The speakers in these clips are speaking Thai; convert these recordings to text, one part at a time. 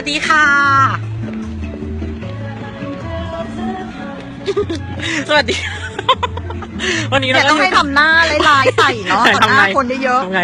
วัสดีค่ะ สวัสดี วันนี้เราแต่ก็ต้องให้ทำหน้าลายๆใส่เนาะต่อหน้าคนเยอะทำไง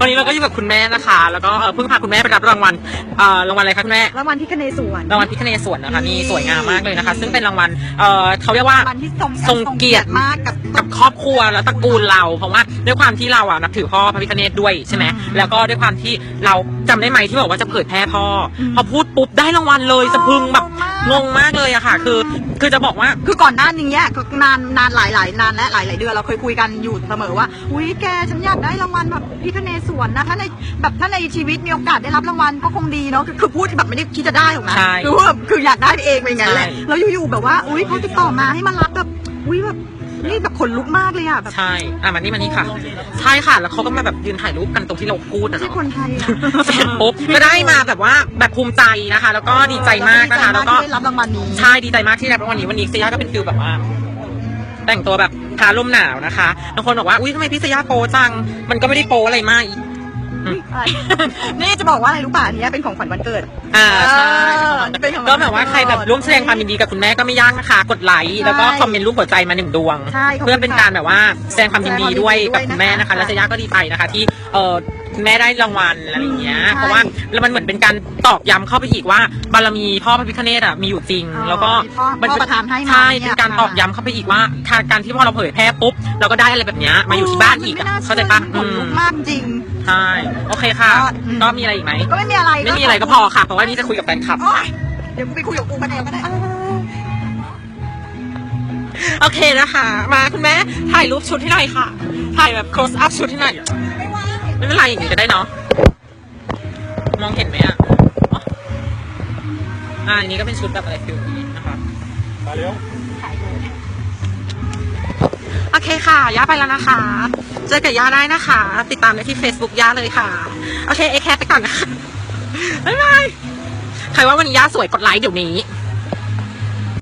วันนี้เราก็อยู่กับคุณแม่นะคะ แล้วก็เอ่อเพิ่งพาคุณแม่ไปรับรางวัลเอ่อรางวัลอะไรคะคุณแม่ ๆรางวัลที่คเนศวรรางวัลพิคเนศวรนะคะนี่นี่สวยงามมากเลยนะคะ ซึ่งเป็นรางวัลเอ่อเขาเรียกว่า รางวัลที่ทรงทรงเกียรติ มากกับ กับครอบครัวและตระกูลเรา เพราะว่าด้วยความที่เราอะนับถือพ่อพระพิฆเนศด้วยใช่ไหมอืมแล้วก็ด้วยความที่เราจำได้ไหมที่บอกว่าจะเผยแพร่พ่ออมพอพูดปุ๊บได้รางวัลเลยสะพรึงแบบ งงมากเลยอะค่ะ คือ คือจะบอกว่า คือก่อนหน้านี้เนี่ยก็นานนานหลายหลายนานและหลายหลายเดือนเราเคยคุยกันอยู่เสมอว่าอุ้ยแกฉันอยากได้รางวัลแบบพี่คเนศวรนะถ้าในแบบถ้าในชีวิตมีโอกาสได้รับรางวัลก็คงดีเนาะคือคือพูดแบบไม่ได้คิดจะได้หรอกนะใช่คือแบบคืออยากได้เองเป็นอย่างนั้นแหละใช่แล้วอยู่ๆแบบว่าอุ้ยเขาติดต่อมาให้มารับแบบอุ้ยแบบ นี่แบบขนลุกมากเลยอะแบบใช่ อะมานี่มานี่ค่ะ ใช่ค่ะ แล้วเขาก็มาแบบยืนถ่ายรูปกันตรงที่เราพูดไม่อะใช่เนาะคนไทยอะเสร็จปุ๊บก็ได้มาแบบว่าแบบภูมิใจนะคะ แล้วก็ดีใจมากนะคะ แล้วก็ดีใจมากที่ได้รับรางวัลนี้ ใช่ดีใจมากที่ได้รับรางวัลนี้วันนี้เซียาก็เป็นฟิลแบบว่า แต่งตัวแบบพาลมหนาวนะคะบางคนบอกว่าอุ้ยทำไมพี่เซียาโปจัง มันก็ไม่ได้โปอะไรมาก นี่จะบอกว่าอะไรรู้ป่ะอันเนี้ยเป็นของขวัญวันเกิด อ่าใช่เออเป็นของก็แบบว่าใครแบบร่วมแสดงความยินดีกับคุณแม่ก็ไม่ยากนะคะ กดไลค์แล้วก็ใช่คอมเมนต์รูปหัวใจมาหนึ่งดวง ใช่ขอบคุณเพื่อเป็นการแบบว่าแสดงความยินดีด้วยแสดงความยินดีด้วยกับคุณแม่นะคะนะคะแล้วเซียาก็ดีใจนะคะที่เออคุณ แม่ได้รางวัลอะไรอย่างเงี้ยใช่เพราะว่าแล้วมันเหมือนเป็นการตอกย้ำเข้าไปอีกว่า บารมีพ่อพระพิฆเนศอะมีอยู่จริงอ๋อแล้วก็มีพ่อมัพ่อประทานให้มาใช่เนี่ยเป็นการตอกย้ำเข้าไปอีกว่าการการที่พอเราเผยแพร่ปุ๊บเราก็ได้อะไรแบบเนี้ยมาอยู่ที่บ้านอีกไม่อะน่เข้าใจปะขนลุกมากจริง ใช่โอเคค่ะก็อืม ก็มีอะไรอีกไหมก็ไม่มีอะไรไม่มีอะไรก็พอค่ะ เพราะว่านี่จะคุยกับแฟนคลับ โอ๊ยเดี๋ยวกูไปคุยกับกูกันเองก็ได้โอเคนะคะ มาคุณแม่ถ่ายรูปชุดให้หน่อยค่ะ ถ่ายแบบ close up ชุดให้หน่อย ไม่ว่า ไม่เป็นไรอย่างนี้ก็ได้เนาะมองเห็นไหมอะอ๋ออ่าอันนี้ก็เป็นชุดแบบอะไรฟิลนี้นะคะมาเร็วโอเคค่ะ ย่าไปแล้วนะคะ เจอกับย่าได้นะคะ ติดตามได้ที่ Facebook ย่าเลยค่ะ โอเค เอแคร์ไปก่อนนะคะบ๊ายบาย ใครว่าวันนี้ย่าสวยกดไลค์เดี๋ยวนี้ไ